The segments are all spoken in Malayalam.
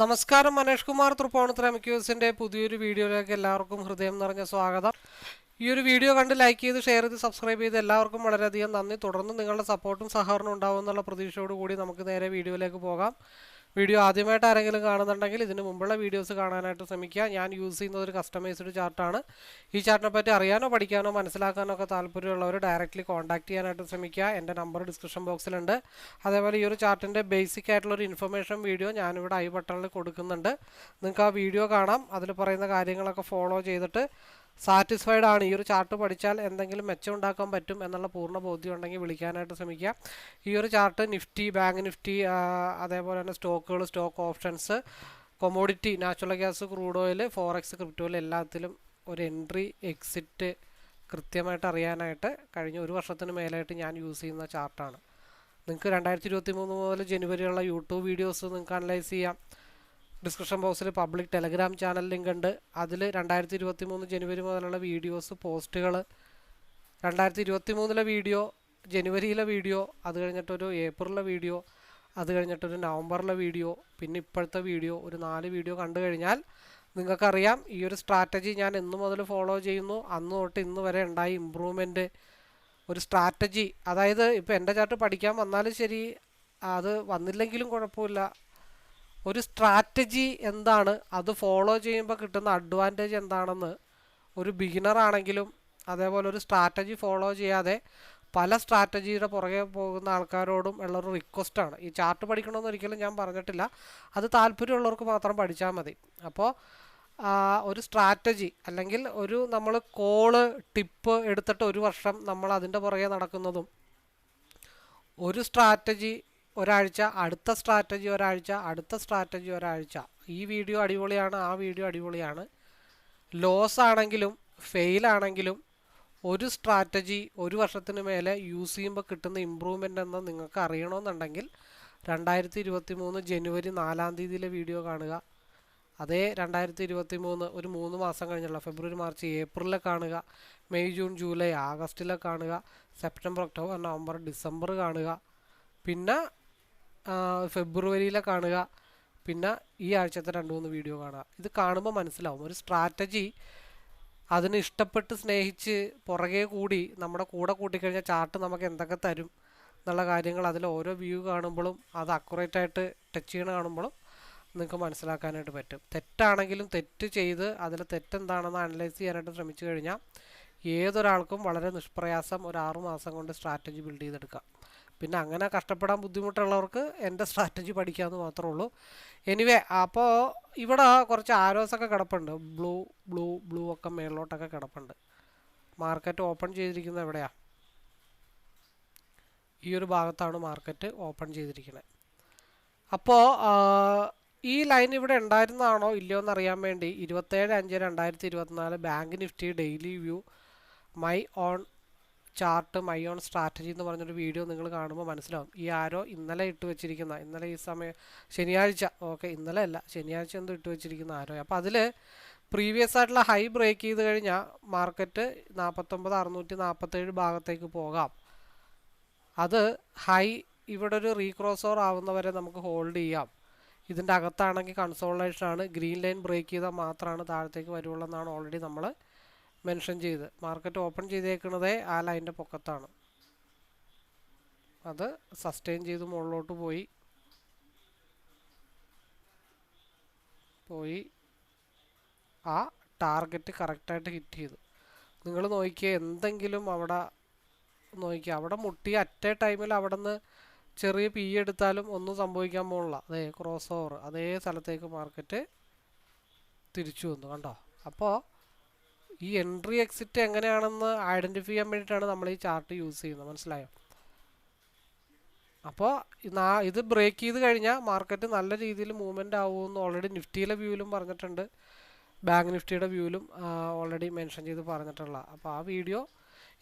നമസ്കാരം മനേഷ് കുമാർ തൃപ്പോണത്ര എംക്യൂസിന്റെ പുതിയൊരു വീഡിയോയിലേക്ക് എല്ലാവർക്കും ഹൃദയം നിറഞ്ഞ സ്വാഗതം. ഈ ഒരു വീഡിയോ കണ്ട് ലൈക്ക് ചെയ്ത് ഷെയർ ചെയ്ത് സബ്സ്ക്രൈബ് ചെയ്ത് എല്ലാവർക്കും വളരെയധികം നന്ദി. തുടർന്ന് നിങ്ങളുടെ സപ്പോർട്ടും സഹകരണവും ഉണ്ടാവും എന്നുള്ള പ്രതീക്ഷയോടുകൂടി നമുക്ക് നേരെ വീഡിയോയിലേക്ക് പോകാം. വീഡിയോ ആദ്യമായിട്ട് ആരെങ്കിലും കാണുന്നുണ്ടെങ്കിൽ ഇതിന് മുമ്പുള്ള വീഡിയോസ് കാണാനായിട്ട് ശ്രമിക്കുക. ഞാൻ യൂസ് ചെയ്യുന്ന ഒരു കസ്റ്റമൈസ്ഡ് ചാർട്ടാണ് ഈ ചാർട്ടിനെ പറ്റി അറിയാനോ പഠിക്കാനോ മനസ്സിലാക്കാനോ ഒക്കെ താല്പര്യമുള്ളവർ ഡയറക്റ്റ്ലി കോൺടാക്ട് ചെയ്യാനായിട്ട് ശ്രമിക്കുക. എന്റെ നമ്പർ ഡിസ്ക്രിപ്ഷൻ ബോക്സിലുണ്ട് അതേപോലെ ഈ ഒരു ചാർട്ടിന്റെ ബേസിക് ആയിട്ടുള്ള ഒരു ഇൻഫർമേഷൻ വീഡിയോ ഞാനിവിടെ ഐ ബട്ടണിൽ കൊടുക്കുന്നുണ്ട്. നിങ്ങൾക്ക് ആ വീഡിയോ കാണാം. അതിൽ പറയുന്ന കാര്യങ്ങളൊക്കെ ഫോളോ ചെയ്തിട്ട് സാറ്റിസ്ഫൈഡ് ആണ്. ഈ ഒരു ചാർട്ട് പഠിച്ചാൽ എന്തെങ്കിലും മെച്ചം ഉണ്ടാക്കാൻ പറ്റും എന്നുള്ള പൂർണ ബോധ്യം ഉണ്ടെങ്കിൽ വിളിക്കാനായിട്ട് ശ്രമിക്കുക. ഈ ഒരു ചാർട്ട് നിഫ്റ്റി ബാങ്ക് നിഫ്റ്റി അതേപോലെ തന്നെ സ്റ്റോക്കുകൾ stock options commodity natural gas crude oil forex ക്രിപ്റ്റോയിൽ എല്ലാത്തിലും ഒരു എൻട്രി എക്സിറ്റ് കൃത്യമായിട്ട് അറിയാനായിട്ട് കഴിഞ്ഞ ഒരു വർഷത്തിന് മേലായിട്ട് ഞാൻ യൂസ് ചെയ്യുന്ന ചാർട്ടാണ് നിങ്ങൾക്ക് രണ്ടായിരത്തി ഇരുപത്തി മൂന്ന് മുതൽ ജനുവരിയുള്ള യൂട്യൂബ് വീഡിയോസ് നിങ്ങൾക്ക് അനലൈസ് ചെയ്യാം. ഡിസ്ക്രിപ്ഷൻ ബോക്സിൽ പബ്ലിക് ടെലഗ്രാം ചാനൽ ലിങ്ക് ഉണ്ട്. അതിൽ രണ്ടായിരത്തി ഇരുപത്തി മൂന്ന് ജനുവരി മുതലുള്ള വീഡിയോസ് പോസ്റ്റുകൾ രണ്ടായിരത്തി ഇരുപത്തി മൂന്നിലെ വീഡിയോ ജനുവരിയിലെ വീഡിയോ അത് കഴിഞ്ഞിട്ടൊരു ഏപ്രിലിലെ വീഡിയോ അത് കഴിഞ്ഞിട്ടൊരു നവംബറിലെ വീഡിയോ പിന്നെ ഇപ്പോഴത്തെ വീഡിയോ ഒരു നാല് വീഡിയോ കണ്ടു കഴിഞ്ഞാൽ നിങ്ങൾക്കറിയാം ഈ ഒരു സ്ട്രാറ്റജി ഞാൻ എന്ന് മുതൽ ഫോളോ ചെയ്യുന്നു. അന്ന് തൊട്ട് ഇന്ന് വരെ ഉണ്ടായി ഇമ്പ്രൂവ്മെന്റ് ഒരു സ്ട്രാറ്റജി. അതായത് ഇപ്പോൾ എന്റെ ചാർട്ട് പഠിക്കാൻ വന്നാലും ശരി അത് വന്നില്ലെങ്കിലും കുഴപ്പമില്ല. ഒരു സ്ട്രാറ്റജി എന്താണ്? അത് ഫോളോ ചെയ്യുമ്പോൾ കിട്ടുന്ന അഡ്വാന്റേജ് എന്താണെന്ന് ഒരു ബിഗിനർ ആണെങ്കിലും അതേപോലെ ഒരു സ്ട്രാറ്റജി ഫോളോ ചെയ്യാതെ പല സ്ട്രാറ്റജിയുടെ പുറകെ പോകുന്ന ആൾക്കാരോടും ഉള്ളൊരു റിക്വസ്റ്റാണ് ഈ ചാർട്ട് പഠിക്കണമെന്ന് ഒരിക്കലും ഞാൻ പറഞ്ഞിട്ടില്ല. അത് താല്പര്യമുള്ളവർക്ക് മാത്രം പഠിച്ചാൽ മതി. അപ്പോൾ ഒരു സ്ട്രാറ്റജി അല്ലെങ്കിൽ ഒരു നമ്മൾ കോൾ ടിപ്പ് എടുത്തിട്ട് ഒരു വർഷം നമ്മൾ അതിന്റെ പുറകെ നടക്കുന്നതും ഒരു സ്ട്രാറ്റജി ഒരാഴ്ച അടുത്ത സ്ട്രാറ്റജി ഒരാഴ്ച അടുത്ത സ്ട്രാറ്റജി ഒരാഴ്ച. ഈ വീഡിയോ അടിപൊളിയാണ് ആ വീഡിയോ അടിപൊളിയാണ്. ലോസ് ആണെങ്കിലും ഫെയിൽ ആണെങ്കിലും ഒരു സ്ട്രാറ്റജി ഒരു വർഷത്തിന് മേലെ യൂസ് ചെയ്യുമ്പോൾ കിട്ടുന്ന ഇമ്പ്രൂവ്മെന്റ് എന്ന് നിങ്ങൾക്ക് അറിയണമെന്നുണ്ടെങ്കിൽ രണ്ടായിരത്തി ഇരുപത്തി മൂന്ന് ജനുവരി നാലാം തീയതിയിലെ വീഡിയോ കാണുക. അതേ രണ്ടായിരത്തി ഇരുപത്തി മൂന്ന് ഒരു മൂന്ന് മാസം കഴിഞ്ഞുള്ള ഫെബ്രുവരി മാർച്ച് ഏപ്രിലിലെ കാണുക. മെയ് ജൂൺ ജൂലൈ ആഗസ്റ്റിലെ കാണുക. സെപ്റ്റംബർ ഒക്ടോബർ നവംബർ ഡിസംബർ കാണുക. പിന്നെ ഫെബ്രുവരിയിലെ കാണുക. പിന്നെ ഈ ആഴ്ചത്തെ രണ്ട് മൂന്ന് വീഡിയോ കാണുക. ഇത് കാണുമ്പോൾ മനസ്സിലാവും. ഒരു സ്ട്രാറ്റജി അതിന് ഇഷ്ടപ്പെട്ട് സ്നേഹിച്ച് പുറകെ കൂടി നമ്മുടെ കൂടെ കൂട്ടിക്കഴിഞ്ഞാൽ ചാർട്ട് നമുക്ക് എന്തൊക്കെ തരും എന്നുള്ള കാര്യങ്ങൾ അതിൽ ഓരോ വ്യൂ കാണുമ്പോഴും അത് അക്യുറേറ്റ് ആയിട്ട് ടച്ച് ചെയ്യണ കാണുമ്പോഴും നിങ്ങൾക്ക് മനസ്സിലാക്കാനായിട്ട് പറ്റും. തെറ്റാണെങ്കിലും തെറ്റ് ചെയ്ത് അതിൽ തെറ്റെന്താണെന്ന് അനലൈസ് ചെയ്യാനായിട്ട് ശ്രമിച്ചു കഴിഞ്ഞാൽ ഏതൊരാൾക്കും വളരെ നിഷ്പ്രയാസം ഒരു ആറു മാസം കൊണ്ട് സ്ട്രാറ്റജി ബിൽഡ് ചെയ്തെടുക്കാം. പിന്നെ അങ്ങനെ കഷ്ടപ്പെടാൻ ബുദ്ധിമുട്ടുള്ളവർക്ക് എന്റെ സ്ട്രാറ്റജി പഠിക്കാമെന്ന് മാത്രമേ ഉള്ളൂ. എനിവേ അപ്പോൾ ഇവിടെ കുറച്ച് ആരോസൊക്കെ കിടപ്പുണ്ട്. ബ്ലൂ ബ്ലൂ ബ്ലൂ ഒക്കെ മേളിലോട്ടൊക്കെ കിടപ്പുണ്ട്. മാർക്കറ്റ് ഓപ്പൺ ചെയ്തിരിക്കുന്നത് എവിടെയാണ് ഈ ഒരു ഭാഗത്താണ് മാർക്കറ്റ് ഓപ്പൺ ചെയ്തിരിക്കുന്നത് അപ്പോൾ ഈ ലൈൻ ഇവിടെ ഉണ്ടായിരുന്നതാണോ ഇല്ലയോ എന്ന് അറിയാൻ വേണ്ടി ഇരുപത്തേഴ് അഞ്ച് രണ്ടായിരത്തി ഇരുപത്തിനാല് Bank Nifty daily view my own chart my own strategy എന്ന് പറഞ്ഞൊരു വീഡിയോ നിങ്ങൾ കാണുമ്പോൾ മനസ്സിലാവും. ഈ ആരോ ഇന്നലെ ഇട്ട് വെച്ചിരിക്കുന്ന ഇന്നലെ ഈ സമയം ശനിയാഴ്ച ഓക്കെ ഇന്നലെ അല്ല ശനിയാഴ്ച എന്തോ ഇട്ട് വെച്ചിരിക്കുന്ന ആരോ അപ്പോൾ അതിൽ പ്രീവിയസ് ആയിട്ടുള്ള ഹൈ ബ്രേക്ക് ചെയ്ത് കഴിഞ്ഞാൽ മാർക്കറ്റ് നാൽപ്പത്തൊമ്പത് അറുന്നൂറ്റി നാൽപ്പത്തേഴ് ഭാഗത്തേക്ക് പോകാം. അത് ഹൈ ഇവിടെ ഒരു റീക്രോസ് ഓവർ ആവുന്നവരെ നമുക്ക് ഹോൾഡ് ചെയ്യാം. ഇതിന്റെ അകത്താണെങ്കിൽ കൺസോളേഷനാണ് ഗ്രീൻ ലൈൻ ബ്രേക്ക് ചെയ്താൽ മാത്രമാണ് താഴത്തേക്ക് വരുള്ളൂ എന്നാണ് ഓൾറെഡി നമ്മൾ മെൻഷൻ ചെയ്ത്. മാർക്കറ്റ് ഓപ്പൺ ചെയ്തേക്കുന്നതേ ആ ലൈന്റെ പൊക്കത്താണ്. അത് സസ്റ്റെയിൻ ചെയ്ത് മുകളിലോട്ട് പോയി. പോയി ആ ടാർഗറ്റ് കറക്റ്റായിട്ട് ഹിറ്റ് ചെയ്തു. നിങ്ങൾ നോക്കിയേ എന്തെങ്കിലും അവിടെ നോക്കിയ അവിടെ മുട്ടി അറ്റേ ടൈമിൽ അവിടെ നിന്ന് ചെറിയ പി എടുത്താലും ഒന്നും സംഭവിക്കാൻ പോകുന്നില്ല അതേ ക്രോസ് ഓവർ അതേ സ്ഥലത്തേക്ക് മാർക്കറ്റ് തിരിച്ചു വന്നു. കണ്ടോ? അപ്പോൾ ഈ എൻട്രി എക്സിറ്റ് എങ്ങനെയാണെന്ന് ഐഡന്റിഫൈ ചെയ്യാൻ വേണ്ടിയിട്ടാണ് നമ്മൾ ഈ ചാർട്ട് യൂസ് ചെയ്യുന്നത്. മനസ്സിലായോ? അപ്പോൾ ഇത് ബ്രേക്ക് ചെയ്ത് കഴിഞ്ഞാൽ മാർക്കറ്റ് നല്ല രീതിയിൽ മൂവ്മെന്റ് ആവുമെന്ന് ഓൾറെഡി നിഫ്റ്റിയിലെ വ്യൂവിലും പറഞ്ഞിട്ടുണ്ട്. ബാങ്ക് നിഫ്റ്റിയുടെ വ്യൂവിലും ഓൾറെഡി മെൻഷൻ ചെയ്ത് പറഞ്ഞിട്ടുള്ള. അപ്പോൾ ആ വീഡിയോ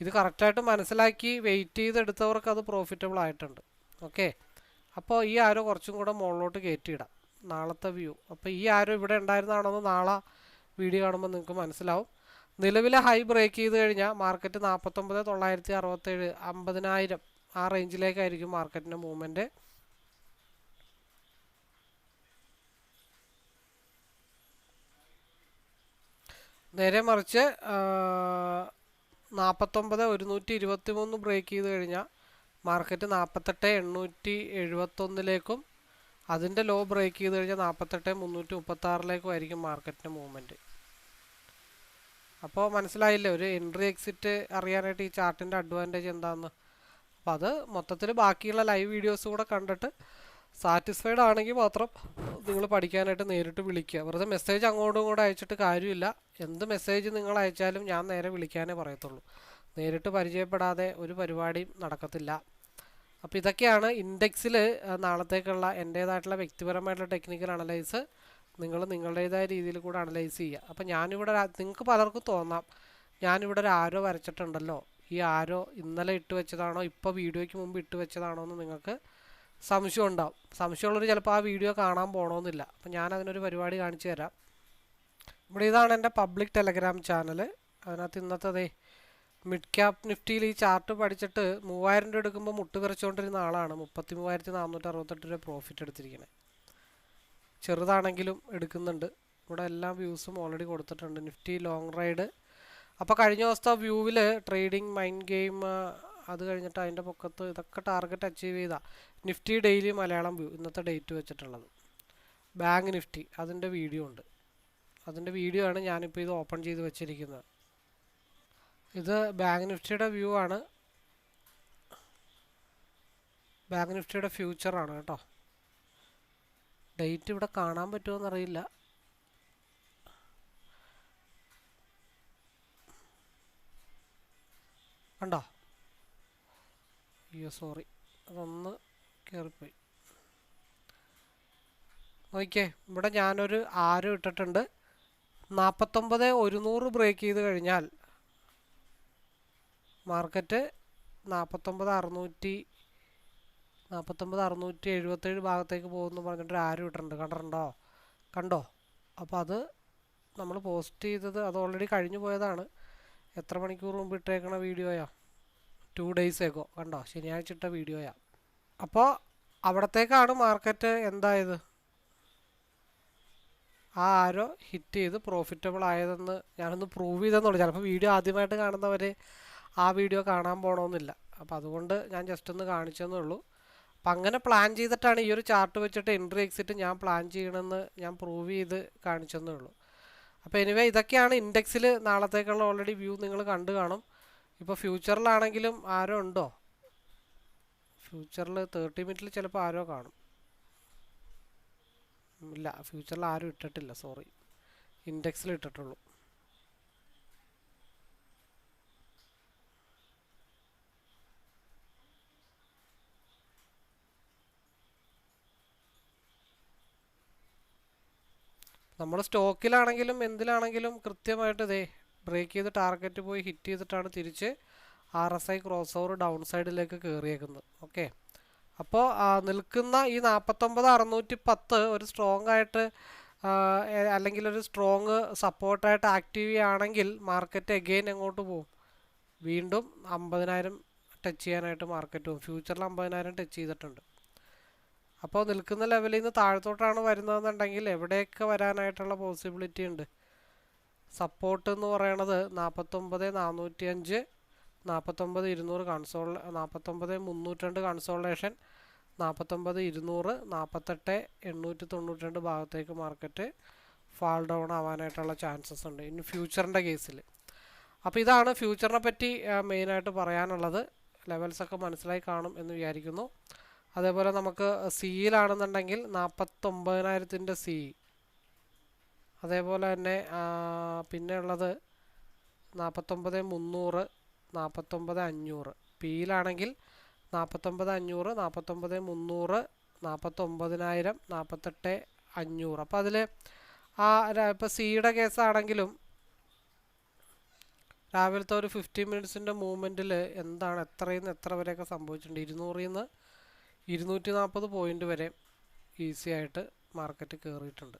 ഇത് കറക്റ്റായിട്ട് മനസ്സിലാക്കി വെയിറ്റ് ചെയ്തെടുത്തവർക്ക് അത് പ്രോഫിറ്റബിൾ ആയിട്ടുണ്ട്. ഓക്കെ അപ്പോൾ ഈ ആരോ കുറച്ചും കൂടെ മുകളിലോട്ട് കയറ്റിയിടാം. നാളത്തെ വ്യൂ അപ്പോൾ ഈ ആരോ ഇവിടെ ഉണ്ടായിരുന്നതാണെന്ന് നാളെ വീഡിയോ കാണുമ്പോൾ നിങ്ങൾക്ക് മനസ്സിലാവും. നിലവിലെ ഹൈ ബ്രേക്ക് ചെയ്ത് കഴിഞ്ഞാൽ മാർക്കറ്റ് നാൽപ്പത്തൊമ്പത് തൊള്ളായിരത്തി അറുപത്തേഴ് അമ്പതിനായിരം ആ റേഞ്ചിലേക്കായിരിക്കും മാർക്കറ്റിന്റെ മൂവ്മെന്റ് നേരെ മറിച്ച് നാൽപ്പത്തൊമ്പത് ഒരുന്നൂറ്റി ഇരുപത്തി മൂന്ന് ബ്രേക്ക് ചെയ്ത് കഴിഞ്ഞാൽ മാർക്കറ്റ് നാൽപ്പത്തെട്ട് എണ്ണൂറ്റി എഴുപത്തൊന്നിലേക്കും അതിന്റെ ലോ ബ്രേക്ക് ചെയ്ത് കഴിഞ്ഞാൽ നാൽപ്പത്തെട്ട് മുന്നൂറ്റി മുപ്പത്താറിലേക്കും ആയിരിക്കും മാർക്കറ്റിന്റെ മൂവ്മെന്റ് അപ്പോൾ മനസ്സിലായില്ലേ ഒരു എൻട്രി എക്സിറ്റ് അറിയാനായിട്ട് ഈ ചാർട്ടിന്റെ അഡ്വാന്റേജ് എന്താണെന്ന് അപ്പോൾ അത് മൊത്തത്തിൽ ബാക്കിയുള്ള ലൈവ് വീഡിയോസ് കൂടെ കണ്ടിട്ട് സാറ്റിസ്ഫൈഡ് ആണെങ്കിൽ മാത്രം നിങ്ങൾ പഠിക്കാനായിട്ട് നേരിട്ട് വിളിക്കുക. വെറുതെ മെസ്സേജ് അങ്ങോട്ടും ഇങ്ങോട്ടും അയച്ചിട്ട് കാര്യമില്ല. എന്ത് മെസ്സേജ് നിങ്ങൾ അയച്ചാലും ഞാൻ നേരെ വിളിക്കാനേ പറയത്തുള്ളൂ. നേരിട്ട് പരിചയപ്പെടാതെ ഒരു പരിപാടിയും നടക്കത്തില്ല. അപ്പോൾ ഇതൊക്കെയാണ് ഇൻഡെക്സിൽ നാളത്തേക്കുള്ള എന്റേതായിട്ടുള്ള വ്യക്തിപരമായിട്ടുള്ള ടെക്നിക്കൽ അനലൈസ് നിങ്ങൾ നിങ്ങളുടേതായ രീതിയിൽ കൂടെ അനലൈസ് ചെയ്യുക. അപ്പോൾ ഞാനിവിടെ നിങ്ങൾക്ക് പലർക്കും തോന്നാം. ഞാനിവിടെ ഒരു ആരോ വരച്ചിട്ടുണ്ടല്ലോ. ഈ ആരോ ഇന്നലെ ഇട്ട് വെച്ചതാണോ ഇപ്പോൾ വീഡിയോയ്ക്ക് മുമ്പ് ഇട്ട് വെച്ചതാണോ എന്ന് നിങ്ങൾക്ക് സംശയം ഉണ്ടാവും. സംശയമുള്ളവർ ചിലപ്പോൾ ആ വീഡിയോ കാണാൻ പോകണമെന്നില്ല അപ്പം ഞാൻ അതിനൊരു പരിപാടി കാണിച്ചു തരാം. ഇവിടെ ഇതാണ് എന്റെ പബ്ലിക് ടെലഗ്രാം ചാനൽ അതിനകത്ത് ഇന്നത്തെ മിഡ് ക്യാപ് നിഫ്റ്റിയിൽ ഈ ചാർട്ട് പഠിച്ചിട്ട് മൂവായിരം രൂപ എടുക്കുമ്പോൾ മുട്ട് വിറച്ചുകൊണ്ടിരുന്ന ആളാണ്. മുപ്പത്തി മൂവായിരത്തി നാനൂറ്റി അറുപത്തെട്ട് രൂപ പ്രോഫിറ്റ് എടുത്തിരിക്കുന്നത് ചെറുതാണെങ്കിലും എടുക്കുന്നുണ്ട്. ഇവിടെ എല്ലാ വ്യൂസും ഓൾറെഡി കൊടുത്തിട്ടുണ്ട്. നിഫ്റ്റി ലോങ് റൈഡ് അപ്പോൾ കഴിഞ്ഞ ദിവസത്തെ വ്യൂവിൽ ട്രേഡിംഗ് മൈൻഡ് ഗെയിം അത് കഴിഞ്ഞിട്ട് അതിന്റെ പൊക്കത്ത് ഇതൊക്കെ ടാർഗറ്റ് അച്ചീവ് ചെയ്താൽ നിഫ്റ്റി ഡെയിലി മലയാളം വ്യൂ ഇന്നത്തെ ഡേറ്റ് വെച്ചിട്ടുള്ളത്. ബാങ്ക് നിഫ്റ്റി അതിന്റെ വീഡിയോ ഉണ്ട്. അതിന്റെ വീഡിയോ ആണ് ഞാനിപ്പോൾ ഇത് ഓപ്പൺ ചെയ്ത് വെച്ചിരിക്കുന്നത്. ഇത് ബാങ്ക് നിഫ്റ്റിയുടെ വ്യൂ ആണ്. ബാങ്ക് നിഫ്റ്റിയുടെ ഫ്യൂച്ചറാണ് കേട്ടോ. ഡേറ്റ് ഇവിടെ കാണാൻ പറ്റുമോ എന്നറിയില്ല കണ്ടോ? അയ്യോ സോറി അതൊന്ന് കയറിപ്പോയി നോക്കിയേ ഇവിടെ ഞാനൊരു ആരും ഇട്ടിട്ടുണ്ട്. നാൽപ്പത്തൊമ്പത് ഒരുന്നൂറ് ബ്രേക്ക് ചെയ്ത് കഴിഞ്ഞാൽ മാർക്കറ്റ് നാൽപ്പത്തൊമ്പത് അറുന്നൂറ്റി നാൽപ്പത്തൊമ്പത് അറുന്നൂറ്റി എഴുപത്തേഴ് ഭാഗത്തേക്ക് പോകുമെന്ന് പറഞ്ഞിട്ട് ആരും ഇട്ടിട്ടുണ്ട്. കണ്ടിട്ടുണ്ടോ? കണ്ടോ? അപ്പോൾ അത് നമ്മൾ പോസ്റ്റ് ചെയ്തത് അത് ഓൾറെഡി കഴിഞ്ഞു പോയതാണ്. എത്ര മണിക്കൂർ മുമ്പ് ഇട്ടേക്കണ വീഡിയോയാ? ടു ഡേയ്സ് ഏക്കോ കണ്ടോ? ശനിയാഴ്ച ഇട്ട വീഡിയോയാ. അപ്പോൾ അവിടത്തേക്കാണ് മാർക്കറ്റ് എന്തായത്? ആ ആരോ ഹിറ്റ് ചെയ്ത് പ്രോഫിറ്റബിൾ ആയതെന്ന് ഞാനൊന്ന് പ്രൂവ് ചെയ്തെന്നുള്ളൂ ചിലപ്പോൾ വീഡിയോ ആദ്യമായിട്ട് കാണുന്നവർ ആ വീഡിയോ കാണാൻ പോകണമെന്നില്ല അപ്പോൾ അതുകൊണ്ട് ഞാൻ ജസ്റ്റ് ഒന്ന് കാണിച്ചെന്നേ ഉള്ളൂ. അപ്പം അങ്ങനെ പ്ലാൻ ചെയ്തിട്ടാണ് ഈ ഒരു ചാർട്ട് വെച്ചിട്ട് എൻട്രി എക്സിറ്റ് ഞാൻ പ്ലാൻ ചെയ്യണമെന്ന് ഞാൻ പ്രൂവ് ചെയ്ത് കാണിച്ചെന്നേ ഉള്ളൂ. അപ്പോൾ എനിവേ ഇതൊക്കെയാണ് ഇൻഡെക്സിൽ നാളത്തേക്കുള്ള ഓൾറെഡി വ്യൂ നിങ്ങൾ കണ്ടു കാണും. ഇപ്പോൾ ഫ്യൂച്ചറിലാണെങ്കിലും ആരോ ഉണ്ടോ? ഫ്യൂച്ചറിൽ തേർട്ടി മിനിറ്റിൽ ചിലപ്പോൾ ആരോ കാണും. ഇല്ല ഫ്യൂച്ചറിൽ ആരും ഇട്ടിട്ടില്ല സോറി ഇൻഡെക്സിൽ ഇട്ടിട്ടുള്ളൂ. നമ്മൾ സ്റ്റോക്കിലാണെങ്കിലും എന്തിലാണെങ്കിലും കൃത്യമായിട്ട് ഇതേ ബ്രേക്ക് ചെയ്ത് ടാർഗറ്റ് പോയി ഹിറ്റ് ചെയ്തിട്ടാണ് തിരിച്ച് R S I cross over down സൈഡിലേക്ക് കയറിയേക്കുന്നത് ഓക്കെ അപ്പോൾ നിൽക്കുന്ന ഈ നാൽപ്പത്തൊമ്പത് അറുന്നൂറ്റി പത്ത് ഒരു സ്ട്രോങ് ആയിട്ട് അല്ലെങ്കിൽ ഒരു സ്ട്രോങ് സപ്പോർട്ടായിട്ട് ആക്റ്റീവ് ചെയ്യുകയാണെങ്കിൽ മാർക്കറ്റ് എഗെയിൻ എങ്ങോട്ട് പോകും വീണ്ടും അമ്പതിനായിരം ടച്ച് ചെയ്യാനായിട്ട് മാർക്കറ്റ് പോകും ഫ്യൂച്ചറിൽ അമ്പതിനായിരം ടച്ച് ചെയ്തിട്ടുണ്ട്. അപ്പോൾ നിൽക്കുന്ന ലെവലിൽ നിന്ന് താഴത്തോട്ടാണ് വരുന്നതെന്നുണ്ടെങ്കിൽ എവിടെയൊക്കെ വരാനായിട്ടുള്ള പോസിബിലിറ്റി ഉണ്ട്? സപ്പോർട്ട് എന്ന് പറയണത് നാൽപ്പത്തൊമ്പത് നാനൂറ്റി അഞ്ച് നാൽപ്പത്തൊമ്പത് ഇരുന്നൂറ് കൺസോൾ നാൽപ്പത്തൊമ്പത് മുന്നൂറ്റി കൺസോളേഷൻ നാൽപ്പത്തൊമ്പത് ഇരുന്നൂറ് നാൽപ്പത്തെട്ട് എണ്ണൂറ്റി തൊണ്ണൂറ്റി രണ്ട് ഭാഗത്തേക്ക് മാർക്കറ്റ് ഫാൾ ഡൗൺ ആവാനായിട്ടുള്ള ചാൻസസ് ഉണ്ട് ഇനി ഫ്യൂച്ചറിന്റെ കേസിൽ അപ്പോൾ ഇതാണ് ഫ്യൂച്ചറിനെ പറ്റി മെയിനായിട്ട് പറയാനുള്ളത്. ലെവൽസൊക്കെ മനസ്സിലായി കാണും എന്ന് വിചാരിക്കുന്നു. അതേപോലെ നമുക്ക് സിയിലാണെന്നുണ്ടെങ്കിൽ നാൽപ്പത്തൊമ്പതിനായിരത്തിന്റെ സി അതേപോലെ തന്നെ പിന്നെ ഉള്ളത് നാൽപ്പത്തൊമ്പത് മുന്നൂറ് നാൽപ്പത്തൊമ്പത് അഞ്ഞൂറ്. പിയിലാണെങ്കിൽ നാൽപ്പത്തൊമ്പത് അഞ്ഞൂറ് നാൽപ്പത്തൊമ്പത് മുന്നൂറ് നാൽപ്പത്തൊമ്പതിനായിരം നാൽപ്പത്തെട്ട് അഞ്ഞൂറ്. അപ്പോൾ അതിൽ ആ ഇപ്പോൾ സിയുടെ കേസാണെങ്കിലും രാവിലത്തെ ഒരു ഫിഫ്റ്റീൻ മിനിറ്റ്സിന്റെ മൂവ്മെന്റിൽ എന്താണ് എത്രയിൽ നിന്ന് എത്ര വരെയൊക്കെ സംഭവിച്ചിട്ടുണ്ട്? ഇരുന്നൂറിൽ നിന്ന് ഇരുന്നൂറ്റി നാൽപ്പത് പോയിന്റ് വരെ ഈസി ആയിട്ട് മാർക്കറ്റ് കയറിയിട്ടുണ്ട്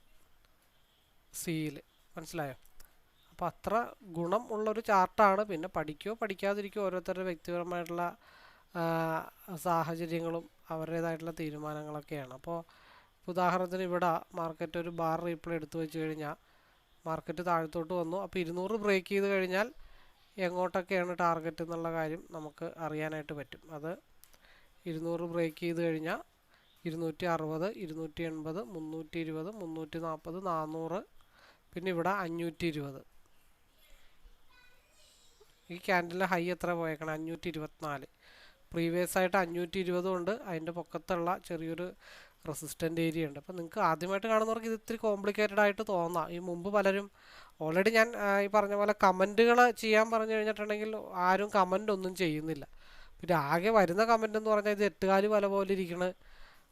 സിയിൽ മനസ്സിലായോ? അപ്പോൾ അത്ര ഗുണം ഉള്ളൊരു ചാർട്ടാണ് പിന്നെ പഠിക്കുകയോ പഠിക്കാതിരിക്കുകയോ ഓരോരുത്തരുടെ വ്യക്തിപരമായിട്ടുള്ള സാഹചര്യങ്ങളും അവരുടേതായിട്ടുള്ള തീരുമാനങ്ങളൊക്കെയാണ്. അപ്പോൾ ഉദാഹരണത്തിന് ഇവിടെ മാർക്കറ്റ് ഒരു ബാർ റീപ്ലേ എടുത്തു വെച്ച് കഴിഞ്ഞാൽ മാർക്കറ്റ് താഴത്തോട്ട് വന്നു. അപ്പോൾ ഇരുന്നൂറ് ബ്രേക്ക് ചെയ്ത് കഴിഞ്ഞാൽ എങ്ങോട്ടൊക്കെയാണ് ടാർഗറ്റ് എന്നുള്ള കാര്യം നമുക്ക് അറിയാനായിട്ട് പറ്റും. അത് ഇരുന്നൂറ് ബ്രേക്ക് ചെയ്ത് കഴിഞ്ഞാൽ ഇരുന്നൂറ്റി അറുപത് ഇരുന്നൂറ്റി എൺപത് മുന്നൂറ്റി ഇരുപത് മുന്നൂറ്റി നാൽപ്പത് നാനൂറ് പിന്നെ ഇവിടെ അഞ്ഞൂറ്റി ഇരുപത് ഈ ക്യാൻഡലിന്റെ ഹൈ എത്ര പോയേക്കണം? അഞ്ഞൂറ്റി ഇരുപത്തിനാല് പ്രീവിയസ് ആയിട്ട് അഞ്ഞൂറ്റി ഇരുപതും ഉണ്ട്. അതിന്റെ പൊക്കത്തുള്ള ചെറിയൊരു റെസിസ്റ്റന്റ് ഏരിയ ഉണ്ട്. അപ്പോൾ നിങ്ങൾക്ക് ആദ്യമായിട്ട് കാണുന്നവർക്ക് ഇത് ഇത്തിരി കോംപ്ലിക്കേറ്റഡ് ആയിട്ട് തോന്നാം. ഈ മുമ്പ് പലരും ഓൾറെഡി ഞാൻ ഈ പറഞ്ഞ പോലെ കമന്റുകൾ ചെയ്യാൻ പറഞ്ഞു കഴിഞ്ഞിട്ടുണ്ടെങ്കിൽ ആരും കമന്റ് ഒന്നും ചെയ്യുന്നില്ല. പിന്നെ ആകെ വരുന്ന കമന്റ് എന്ന് പറഞ്ഞാൽ ഇത് എട്ടുകാലി വല പോലെ ഇരിക്കണ.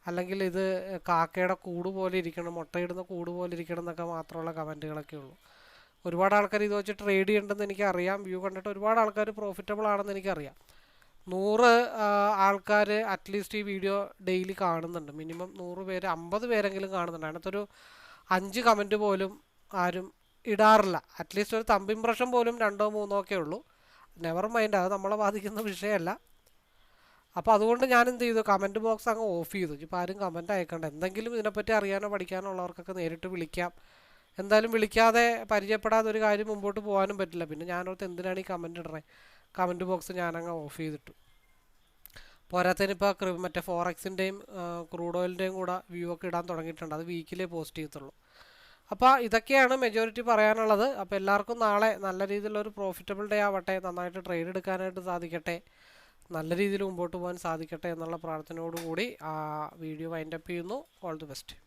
അല്ലെങ്കിൽ ഇത് കാക്കയുടെ കൂട് പോലെ ഇരിക്കണം മുട്ടയിടുന്ന കൂട് പോലെ ഇരിക്കണം എന്നൊക്കെ മാത്രമുള്ള കമന്റുകളൊക്കെ ഉള്ളൂ. ഒരുപാട് ആൾക്കാർ ഇത് വെച്ച് ട്രേഡ് ചെയ്യണ്ടെന്ന് എനിക്കറിയാം. വ്യൂ കണ്ടിട്ട് ഒരുപാട് ആൾക്കാർ പ്രോഫിറ്റബിൾ ആണെന്ന് എനിക്കറിയാം. നൂറ് ആൾക്കാർ അറ്റ്ലീസ്റ്റ് ഈ വീഡിയോ ഡെയിലി കാണുന്നുണ്ട്. മിനിമം നൂറ് പേര് അമ്പത് പേരെങ്കിലും കാണുന്നുണ്ട്. അതിനകത്തൊരു അഞ്ച് കമന്റ് പോലും ആരും ഇടാറില്ല. അറ്റ്ലീസ്റ്റ് ഒരു തമ്പ് ഇംപ്രഷൻ പോലും രണ്ടോ മൂന്നോ ഒക്കെ ഉള്ളൂ. നെവർ മൈൻഡ് അത് നമ്മളെ ബാധിക്കുന്ന വിഷയമല്ല. അപ്പോൾ അതുകൊണ്ട് ഞാൻ എന്ത് ചെയ്തു കമന്റ് ബോക്സ് അങ്ങ് ഓഫ് ചെയ്തു. ഇപ്പോൾ ആരും കമന്റ് അയക്കണ്ട. എന്തെങ്കിലും ഇതിനെപ്പറ്റി അറിയാനോ പഠിക്കാനോ ഉള്ളവർക്കൊക്കെ നേരിട്ട് വിളിക്കാം. എന്തായാലും വിളിക്കാതെ പരിചയപ്പെടാതെ ഒരു കാര്യം മുമ്പോട്ട് പോകാനും പറ്റില്ല. പിന്നെ ഞാനോർത്ത് എന്തിനാണ് ഈ കമന്റ് ഇടണേ? കമന്റ് ബോക്സ് ഞാനങ്ങ് ഓഫ് ചെയ്തിട്ടു. പോരാത്തതിന് ഇപ്പോൾ മറ്റേ ഫോറക്സിന്റെയും ക്രൂഡ് ഓയിലിന്റെയും കൂടെ വ്യൂ ഒക്കെ ഇടാൻ തുടങ്ങിയിട്ടുണ്ട്. അത് വീക്കിലേ പോസ്റ്റ് ചെയ്യത്തുള്ളൂ. അപ്പോൾ ഇതൊക്കെയാണ് മെജോറിറ്റി പറയാനുള്ളത്. അപ്പോൾ എല്ലാവർക്കും നാളെ നല്ല രീതിയിലൊരു പ്രോഫിറ്റബിൾ ഡേ ആവട്ടെ. നന്നായിട്ട് ട്രേഡ് എടുക്കാനായിട്ട് സാധിക്കട്ടെ. നല്ല രീതിയിൽ മുമ്പോട്ട് പോകാൻ സാധിക്കട്ടെ എന്നുള്ള പ്രാർത്ഥനയോടുകൂടി ആ വീഡിയോ വൈൻഡപ്പ് ചെയ്യുന്നു. All the best